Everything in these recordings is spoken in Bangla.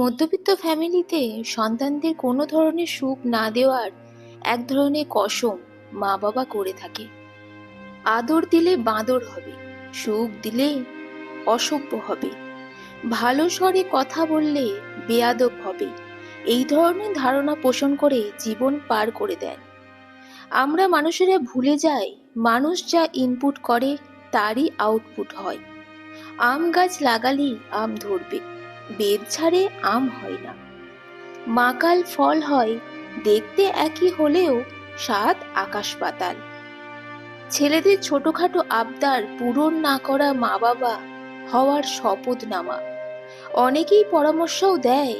মধ্যবিত্ত ফ্যামিলিতে সন্তানদের কোনো ধরনের সুখ না দেওয়ার এক ধরনের কসম মা বাবা করে থাকে। আদর দিলে বাঁদর হবে, সুখ দিলে অসভ্য হবে। ভালো স্বরে কথা বললে বেয়াদব হবে। এই ধরনের ধারণা পোষণ করে জীবন পার করে দেন আমরা মানুষেরা ভুলে যাই, মানুষ যা ইনপুট করে তারই আউটপুট হয়। আম গাছ লাগালেই আম ধরবে। বেদ ছাড়ে আম হয় না। মাকাল ফল হয়, দেখতে একই হলেও স্বাদ আকাশ পাতাল ছেলেদের ছোটখাটো আবদার পূরণ না করা মা বাবা হওয়ার শপথ নামা অনেকেই পরামর্শও দেয়,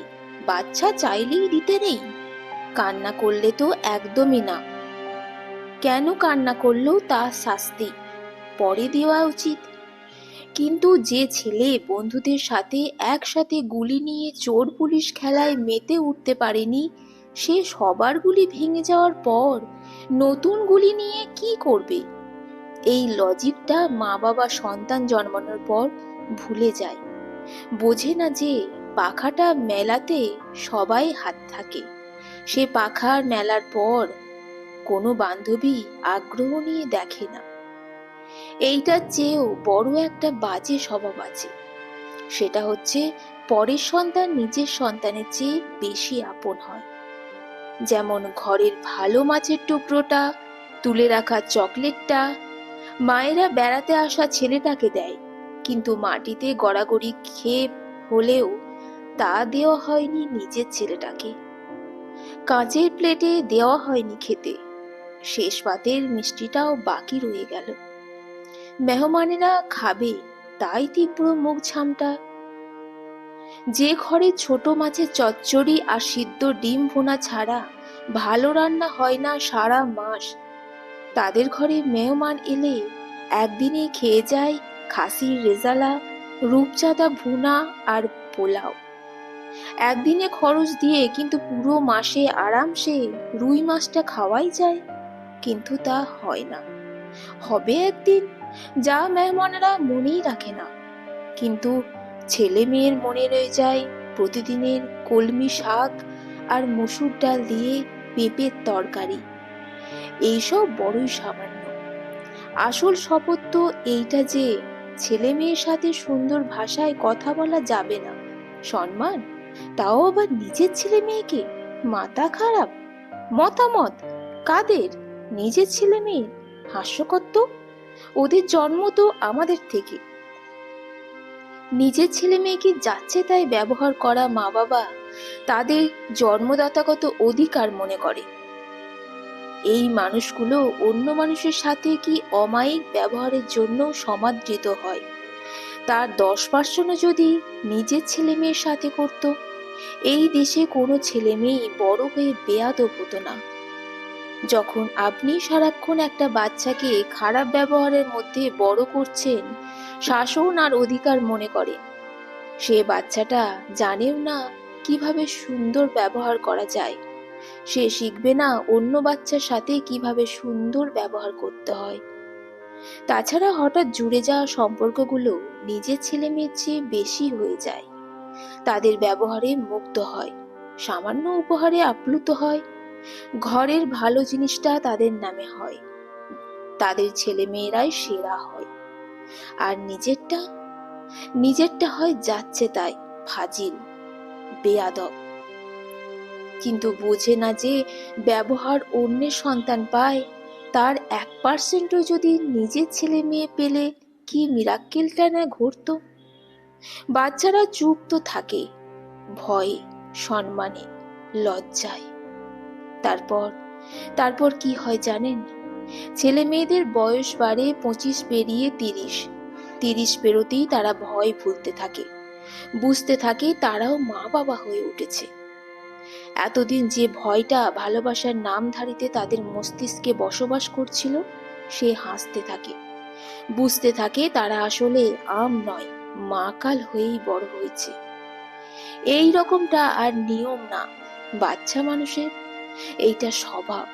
বাচ্চা চাইলেই দিতে নেই। কান্না করলে তো একদমই না। কেন কান্না করলেও তা শাস্তি, পরে দেওয়া উচিত। কিন্তু যে ছেলে বন্ধুদের সাথে একসাথে গুলি নিয়ে চোর পুলিশ খেলায় মেতে উঠতে পারেনি, সে সবার গুলি ভেঙে যাওয়ার পর নতুন গুলি নিয়ে কি করবে? এই লজিকটা মা বাবা সন্তান জন্মানোর পর ভুলে যায়। বোঝে না যে পাখাটা মেলাতে সবাই হাত থাকে। সে পাখার মেলার পর কোনো বান্ধবী আগ্রহ নিয়ে দেখে না। এইটার চেয়েও বড় একটা বাজে স্বভাব আছে। সেটা হচ্ছে, পরের সন্তান নিজের সন্তানের চেয়ে বেশি আপন হয়। যেমন ঘরের ভালো মাছের টুকরোটা, তুলে রাখা চকলেটটা, মায়েরা বেড়াতে আসা ছেলেটাকে দেয়, কিন্তু মাটিতে গড়াগড়ি খেয়ে হলেও তা দেওয়া হয়নি নিজের ছেলেটাকে। কাঁচের প্লেটে দেওয়া হয়নি খেতে। শেষ পাতের মিষ্টিটাও বাকি রয়ে গেল। মেহমানেরা খাবে, তাই তীব্র মুখ ঝামটা যে ঘরে ছোট মাছের চচ্চড়ি আর সিদ্ধ ডিম ভোনা ছাড়া ভালো রান্না হয় না সারা মাস। তাদের ঘরে মেহমান এলে একদিনে খেয়ে যায় খাসির রেজালা, রূপচাঁদা ভুনা আর পোলাও। একদিনে খরচ দিয়ে কিন্তু পুরো মাসে আরামসে রুই মাছটা খাওয়াই যায়, কিন্তু তা হয় না। হবে একদিন যা মেহমানেরা মনেই রাখে না। কিন্তু ছেলে মেয়ের মনে রয়ে যায় প্রতিদিনের কলমি শাক আর মসুর ডাল দিয়ে পেঁপের তরকারি। এইসব বড়ই সামান্য। আসল শপথ তো এইটা যে ছেলে মেয়ের সাথে সুন্দর ভাষায় কথা বলা যাবে না। সম্মান? তাও আবার নিজের ছেলে মেয়েকে? মাথা খারাপ? মতামত? কাদের? নিজের ছেলে মেয়ে হাস্যকর ওদের জন্ম তো আমাদের থেকে। নিজের ছেলে মেয়েকে যাচ্ছে তাই ব্যবহার করা মা বাবা তাদের জন্মদাতাগত অধিকার মনে করে। এই মানুষগুলো অন্য মানুষের সাথে কি অমায়িক ব্যবহারের জন্য সমাদৃত হয়? তার দশ পার্সেন্টও যদি নিজের ছেলে মেয়ের সাথে করত, এই দেশে কোনো ছেলে মেয়ে বড় হয়ে বেয়াদব হতো না। যখন আপনি সারাক্ষণ একটা বাচ্চাকে খারাপ ব্যবহারের মধ্যে বড় করছেন, শাসন আর অধিকার মনে করে। সে বাচ্চাটা জানেও না কীভাবে সুন্দর ব্যবহার করা যায়। সে শিখবে না অন্য বাচ্চার সাথে কীভাবে সুন্দর ব্যবহার করতে হয়। তাছাড়া হঠাৎ জুড়ে যাওয়া সম্পর্কগুলো নিজের ছেলে মেয়ের চেয়ে বেশি হয়ে যায়। তাদের ব্যবহারে মুগ্ধ হয়, সামান্য উপহারে আপ্লুত হয়। ঘরের ভালো জিনিসটা তাদের নামে হয়। তাদের ছেলে মেয়েরাই সেরা হয়। আর নিজেরটা? নিজেরটা হয় যাচ্ছে তাই, ফাজিল, বেয়াদব। কিন্তু বোঝে না যে ব্যবহার অন্যের সন্তান পায়, তার এক পার্সেন্টও যদি নিজের ছেলে মেয়ে পেলে কি মিরাক্কেলটা না ঘটত? বাচ্চারা চুপ তো থাকে, ভয়ে, সম্মানে, লজ্জায়। তারপর? তারপর কি হয় জানেন? ছেলে মেয়েদের বয়স বাড়ে পঁচিশ পেরিয়ে তিরিশ। তিরিশ পেরোতেই তারা ভয় ভুলতে থাকে। বুঝতে থাকে তারাও মা বাবা হয়ে উঠেছে। এতদিন যে ভয়টা ভালোবাসার নামধারীতে তাদের মস্তিষ্কে বসবাস করছিল, সে হাসতে থাকে। বুঝতে থাকে তারা আসলে আম নয়, মাকাল হয়েই বড় হয়েছে। এই রকমটা আর নিয়ম না। বাচ্চা মানুষের এইটা স্বভাব।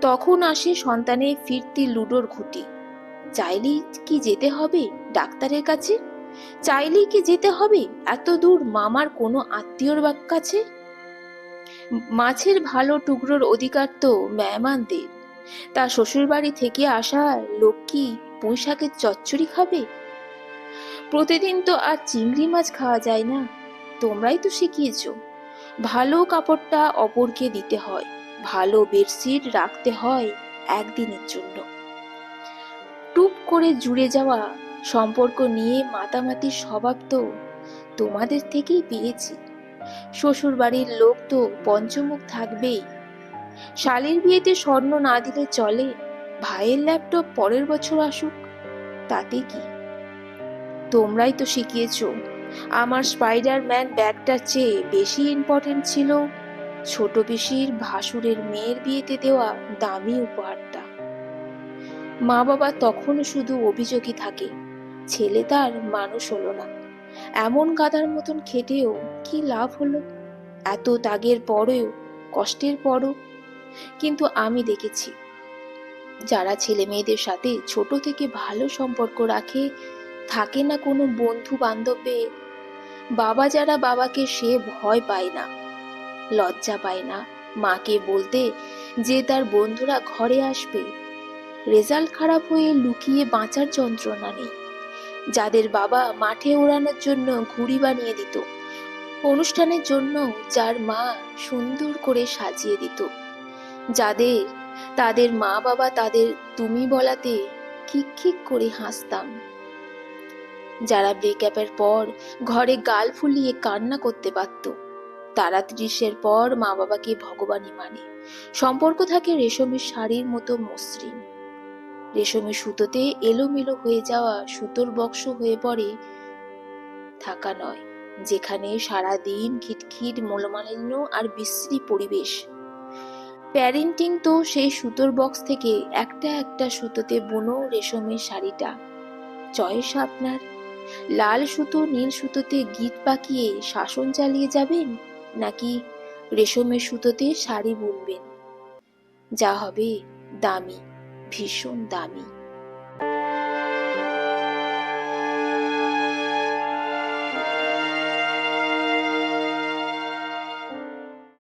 তখন আসে সন্তানের ফিরতি লুডোর ঘুটি। চাইলেই কি যেতে হবে ডাক্তারের কাছে? চাইলেই কি যেতে হবে এত দূর মামার কোনো আত্মীয়র কাছে? মাছের ভালো টুকরোর অধিকার তো মেহমানদের। তা শ্বশুর বাড়ি থেকে আসা লোক কি পুঁই শাকের চচ্চড়ি খাবে? প্রতিদিন তো আর চিংড়ি মাছ খাওয়া যায় না। তোমরাই তো শিখিয়েছো। ভালো কাপড়টা অপরকে দিতে হয়, ভালো বেডশিট রাখতে হয় একদিনের জন্য। টুপ করে জুড়ে যাওয়া সম্পর্ক নিয়ে মাতামাতির স্বভাব তো তোমাদের থেকেই পেয়েছি। শ্বশুর বাড়ির লোক তো পঞ্চমুখ থাকবেই। শালের বিয়েতে স্বর্ণ না দিলে চলে, ভাইয়ের ল্যাপটপ পরের বছর আসুক, তাতে কি? তোমরাই তো শিখিয়েছো আমার স্পাইডারম্যান ব্যাগটার চেয়ে বেশি ইম্পর্টেন্ট ছিল ছোট পিসির ভাসুরের মেয়ের বিয়েতে দেওয়া দামি উপহারটা। মা বাবা তখনও শুধু অভিযোগই থাকে, ছেলে তার মানুষ হলো না। এমন গাদার মতন খেটেও কি লাভ হলো? এত তাগের পরেও, কষ্টের পরও। কিন্তু আমি দেখেছি, যারা ছেলে মেয়েদের সাথে ছোট থেকে ভালো সম্পর্ক রাখে, থাকে না কোনো বন্ধু বান্ধবে বাবা যারা বাবাকে সে ভয় পায় না, লজ্জা পায় না। মাকে বলতে যে তার বন্ধুরা ঘরে আসবে, রেজাল্ট খারাপ হয়ে লুকিয়ে বাঁচার যন্ত্রণা নেই। যাদের বাবা মাঠে ওড়ানোর জন্য ঘুড়ি বানিয়ে দিত, অনুষ্ঠানের জন্য যার মা সুন্দর করে সাজিয়ে দিত। যাদের, তাদের মা বাবা তাদের তুমি বলাতে খিক খিক করে হাসতাম। যারা ব্রেকআপের পর ঘরে গাল ফুলিয়ে কান্না করতে পারত, তারা ত্রিশের পর মা বাবাকে ভগবানই মানে। সম্পর্ক থাকে রেশমের শাড়ির মতো মসৃণ। রেশমের সুতোতে এলোমেলো হয়ে যাওয়া সুতোর বক্স হয়ে পড়ে থাকা নয়, যেখানে সারা দিন খিটখিট, মলমালিন্য আর বিশ্রী পরিবেশ। প্যারেন্টিং তো সেই সুতোর বক্স থেকে একটা একটা সুতোতে বুনো রেশমের শাড়িটা। চয়েস আপনার। লাল সুতো, নীল সুতোতে গীত পাকিয়ে শাসন চালিয়ে যাবেন নাকি রেশমের সুতোতে শাড়ি বুনবেন? যা হবে দামি, ভীষণ দামি।